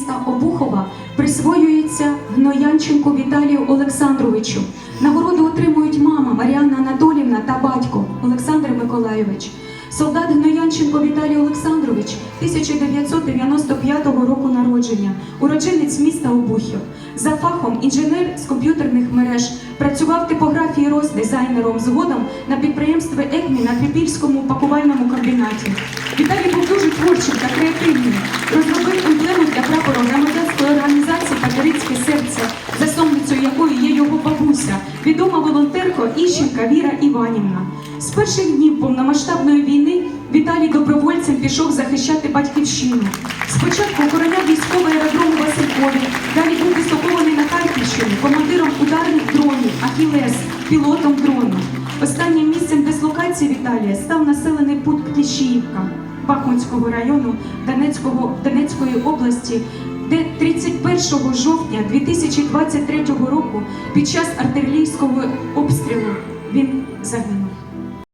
міста Обухова присвоюється Гноянченку Віталію Олександровичу. Нагороду отримують мама Маріанна Анатолівна та батько Олександр Миколайович. Солдат Гноянченко Віталій Олександрович 1995 року народження, уродженець міста Обухів. За фахом інженер з комп'ютерних мереж працював типографії РОС дизайнером згодом на підприємстві ЕКМІ на Трипільському пакувальному комбінаті. Віталій був дуже творчим та креативним. Серце, засновницею якої є його бабуся, відома волонтерка Іщенка Віра Іванівна. З перших днів повномасштабної війни Віталій добровольцем пішов захищати батьківщину. Спочатку охороняв військовий аеродром у Василькові, далі був дислокований на Харківщині, командиром ударних дронів Ахілес, пілотом дрону. Останнім місцем дислокації Віталія став населений пункт Кліщіївка Бахмутського району Донецького, Донецької області, де 31 жовтня 2023 року під час артилерійського обстрілу він загинув.